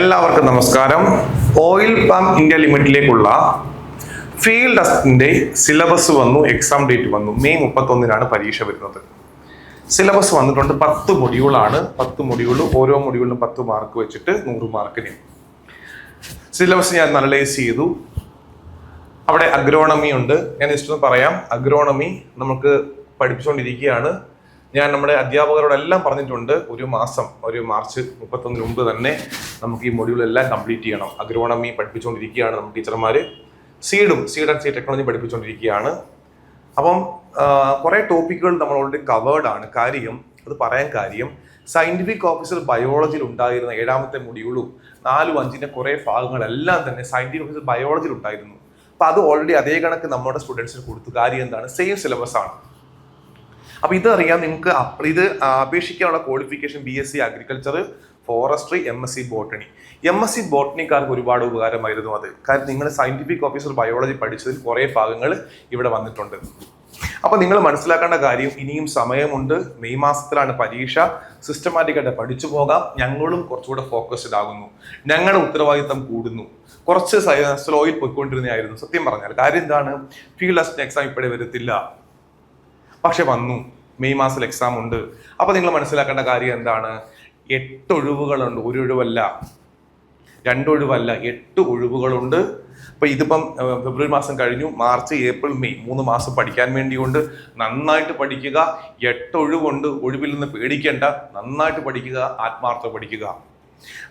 എല്ലാവർക്കും നമസ്കാരം. Oil palm India ലിമിറ്റിലേക്കുള്ള ഫീൽഡ് ടെസ്റ്റിന്റെ സിലബസ് വന്നു എക്സാം ഡേറ്റ് വന്നു. മെയ് മുപ്പത്തൊന്നിനാണ് പരീക്ഷ വരുന്നത്. സിലബസ് വന്നിട്ടുണ്ട് പത്ത് മൊഡ്യൂളാണ് പത്ത് മൊഡ്യൂൾ ഓരോ മൊഡ്യൂളിനും പത്ത് മാർക്ക് വെച്ചിട്ട് നൂറ് മാർക്കിന് സിലബസ് ഞാൻ അനലൈസ് ചെയ്തു. അവിടെ അഗ്രോണമി ഉണ്ട്. ഞാൻ ഇഷ്ടം പറയാം. അഗ്രോണമി നമുക്ക് പഠിപ്പിച്ചുകൊണ്ടിരിക്കുകയാണ് ഞാൻ നമ്മുടെ അധ്യാപകരോടെല്ലാം പറഞ്ഞിട്ടുണ്ട് ഒരു മാസം ഒരു മാർച്ച് മുപ്പത്തൊന്നിന് മുമ്പ് തന്നെ നമുക്ക് ഈ മൊഡ്യൂൾ എല്ലാം കംപ്ലീറ്റ് ചെയ്യണം. അഗ്രോണമി പഠിപ്പിച്ചുകൊണ്ടിരിക്കുകയാണ് നമ്മുടെ ടീച്ചർമാർ സീഡും സീഡ് ആൻഡ് സീ ടെക്നോളജി പഠിപ്പിച്ചുകൊണ്ടിരിക്കുകയാണ് അപ്പം കുറേ ടോപ്പിക്കുകൾ നമ്മൾ ഓൾറെഡി കവേർഡ് ആണ്. കാര്യം അത് പറയാൻ കാര്യം സയന്റിഫിക് ഓഫീസർ ബയോളജിയിൽ ഉണ്ടായിരുന്ന ഏഴാമത്തെ മൊഡ്യൂളും നാലും അഞ്ചിന്റെ കുറേ ഭാഗങ്ങളെല്ലാം തന്നെ സയന്റിഫിക് ഓഫീസർ ബയോളജിയിൽ ഉണ്ടായിരുന്നു. അപ്പോൾ അത് ഓൾറെഡി അതേ കണക്ക് നമ്മുടെ സ്റ്റുഡൻസിന് കൊടുത്തു. കാര്യം എന്താണ്? സെയിം സിലബസ് ആണ്. അപ്പൊ ഇത് അറിയാം നിങ്ങൾക്ക് ഇത് അപേക്ഷിക്കാനുള്ള qualification B S C agriculture forestry M S C botany M S C ബോട്ടണിക്കാർക്ക് ഒരുപാട് ഉപകാരമായിരുന്നു അത്. കാരണം നിങ്ങൾ സയന്റിഫിക് ഓഫീസർ ബയോളജി പഠിച്ചതിൽ കുറേ ഭാഗങ്ങൾ ഇവിടെ വന്നിട്ടുണ്ട്. അപ്പോൾ നിങ്ങൾ മനസ്സിലാക്കേണ്ട കാര്യം ഇനിയും സമയമുണ്ട്. മെയ് മാസത്തിലാണ് പരീക്ഷ. സിസ്റ്റമാറ്റിക്കായിട്ട് പഠിച്ചു പോകാം. ഞങ്ങളും കുറച്ചുകൂടെ ഫോക്കസ്ഡ് ആകുന്നു. ഞങ്ങളുടെ ഉത്തരവാദിത്തം കൂടുന്നു. കുറച്ച് സ്ലോയിൽ പോയിക്കൊണ്ടിരുന്നതായിരുന്നു. സത്യം പറഞ്ഞാൽ കാര്യം എന്താണ്? ഫീൽഡ് അസിസ്റ്റ് എക്സാം ഇപ്പോഴേ വരത്തില്ല. പക്ഷെ വന്നു. മെയ് മാസത്തിൽ എക്സാം ഉണ്ട്. അപ്പൊ നിങ്ങൾ മനസ്സിലാക്കേണ്ട കാര്യം എന്താണ്? എട്ട് ഒഴിവുകളുണ്ട്. ഒരു ഒഴിവല്ല. രണ്ടൊഴിവല്ല എട്ട് ഒഴിവുകളുണ്ട്. അപ്പൊ ഇതിപ്പം ഫെബ്രുവരി മാസം കഴിഞ്ഞു. മാർച്ച് ഏപ്രിൽ മെയ് മൂന്ന് മാസം പഠിക്കാൻ വേണ്ടിയുണ്ട്. നന്നായിട്ട് പഠിക്കുക. എട്ട് ഒഴിവുണ്ട്. ഒഴിവിൽ നിന്ന് പേടിക്കേണ്ട. നന്നായിട്ട് പഠിക്കുക. ആത്മാർത്ഥ പഠിക്കുക.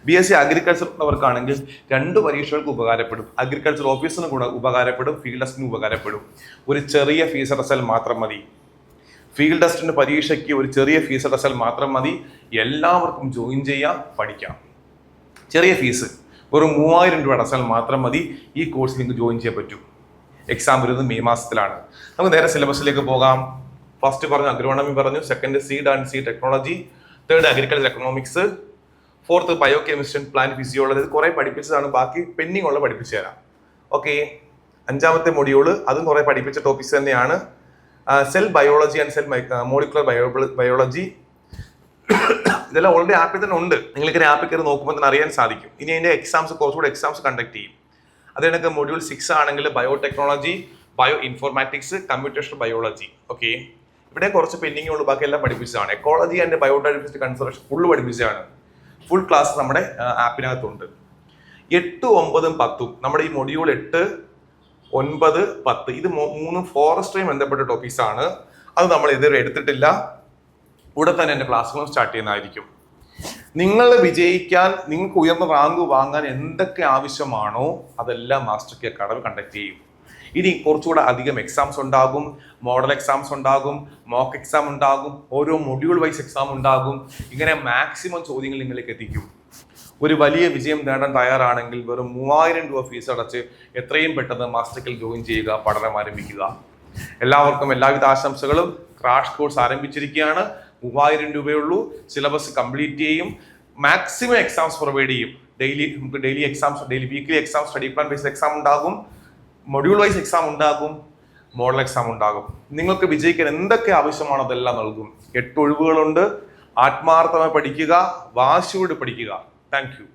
ബി എസ് സി അഗ്രികൾച്ചർ ഉള്ളവർക്കാണെങ്കിൽ രണ്ട് പരീക്ഷകൾക്ക് ഉപകാരപ്പെടും. അഗ്രികൾച്ചർ ഓഫീസിന് കൂടെ ഉപകാരപ്പെടും. ഫീൽഡ് ടെസ്റ്റിന് ഉപകാരപ്പെടും. ഒരു ചെറിയ ഫീസ് അടച്ചാൽ മാത്രം മതി. ഫീൽഡ് ടെസ്റ്റിന്റെ പരീക്ഷയ്ക്ക് ഒരു ചെറിയ ഫീസ് അടച്ചാൽ മാത്രം മതി. എല്ലാവർക്കും ജോയിൻ ചെയ്യാം പഠിക്കാം. ചെറിയ ഫീസ് വെറും മൂവായിരം രൂപ അടച്ചാൽ മാത്രം മതി. ഈ കോഴ്സ് നിങ്ങൾക്ക് ജോയിൻ ചെയ്യാൻ പറ്റും. എക്സാം വരുന്നത് മെയ് മാസത്തിലാണ്. നമുക്ക് നേരെ സിലബസിലേക്ക് പോകാം. ഫസ്റ്റ് പറഞ്ഞു അഗ്രോണമി പറഞ്ഞു. Second seed and seed technology third agriculture economics fourth bio chemistry plant physiology കുറേ പഠിപ്പിച്ചതാണ്. ബാക്കി പെൻഡിങ് ഉള്ള പഠിപ്പിച്ചു തരാം. ഓക്കെ അഞ്ചാമത്തെ മൊഡ്യൂൾ അതും കുറേ പഠിപ്പിച്ച ടോപ്പിക്സ് തന്നെയാണ്. Cell biology and cell molecular bio biology ഇതെല്ലാം ഓൾറെഡി ആപ്പിൽ തന്നെ ഉണ്ട്. നിങ്ങൾക്ക് ആപ്പിൽ കയറി നോക്കുമ്പോൾ തന്നെ അറിയാൻ സാധിക്കും. ഇനി അതിന്റെ എക്സാംസ് കുറച്ചുകൂടെ എക്സാംസ് കണ്ടക്ട് ചെയ്യും. അത് കണക്ക് മൊഡ്യൂൾ സിക്സ് ആണെങ്കിൽ biotechnology bio informatics computation biology okay ഇവിടെ കുറച്ച് പെൻഡിങ് ഉള്ളു. ബാക്കി എല്ലാം പഠിപ്പിച്ചതാണ്. Ecology and biodiversity conservation full പഠിപ്പിച്ചതാണ്. ഫുൾ ക്ലാസ് നമ്മുടെ ആപ്പിനകത്തുണ്ട് എട്ടും ഒമ്പതും പത്തും. നമ്മുടെ ഈ മൊഡ്യൂൾ എട്ട് ഒൻപത് പത്ത്. ഇത് മൂന്ന് ഫോറസ്റ്റുമായി ബന്ധപ്പെട്ട ടോപ്പിക്സ് ആണ്. അത് നമ്മൾ ഇതുവരെ എടുത്തിട്ടില്ല. ഉടൻ തന്നെ എന്റെ ക്ലാസ്സുകളും സ്റ്റാർട്ട് ചെയ്യുന്നതായിരിക്കും. നിങ്ങൾ വിജയിക്കാൻ നിങ്ങൾക്ക് ഉയർന്ന റാങ്ക് വാങ്ങാൻ എന്തൊക്കെ ആവശ്യമാണോ അതെല്ലാം മാസ്റ്റർ കെ അക്കാഡമി കണ്ടക്ട് ചെയ്യും. ഇനി കുറച്ചുകൂടെ അധികം എക്സാംസ് ഉണ്ടാകും മോഡൽ എക്സാംസ് ഉണ്ടാകും മോക്ക് എക്സാം ഉണ്ടാകും ഓരോ മൊഡ്യൂൾ വൈസ് എക്സാം ഉണ്ടാകും. ഇങ്ങനെ മാക്സിമം ചോദ്യങ്ങൾ നിങ്ങളിലേക്ക് എത്തിക്കും. ഒരു വലിയ വിജയം നേടാൻ തയ്യാറാണെങ്കിൽ വെറും മൂവായിരം രൂപ ഫീസ് അടച്ച് എത്രയും പെട്ടെന്ന് മാസ്റ്റർക്കിൽ ജോയിൻ ചെയ്യുക പഠനം ആരംഭിക്കുക. എല്ലാവർക്കും എല്ലാവിധ ആശംസകളും. ക്രാഷ് കോഴ്സ് ആരംഭിച്ചിരിക്കുകയാണ്. മൂവായിരം രൂപയുള്ളൂ. സിലബസ് കംപ്ലീറ്റ് ചെയ്യും. മാക്സിമം എക്സാംസ് പ്രൊവൈഡ് ചെയ്യും. ഡെയിലി നമുക്ക് daily exams daily weekly exam study plan base exam ഉണ്ടാകും. മൊഡ്യൂൾ വൈസ് എക്സാം ഉണ്ടാകും. മോഡൽ എക്സാം ഉണ്ടാകും. നിങ്ങൾക്ക് വിജയിക്കാൻ എന്തൊക്കെ ആവശ്യമാണോ അതെല്ലാം നൽകും. എട്ട് ഒഴിവുകളുണ്ട്. ആത്മാർത്ഥമായി പഠിക്കുക. വാശിയോട് പഠിക്കുക. Thank you.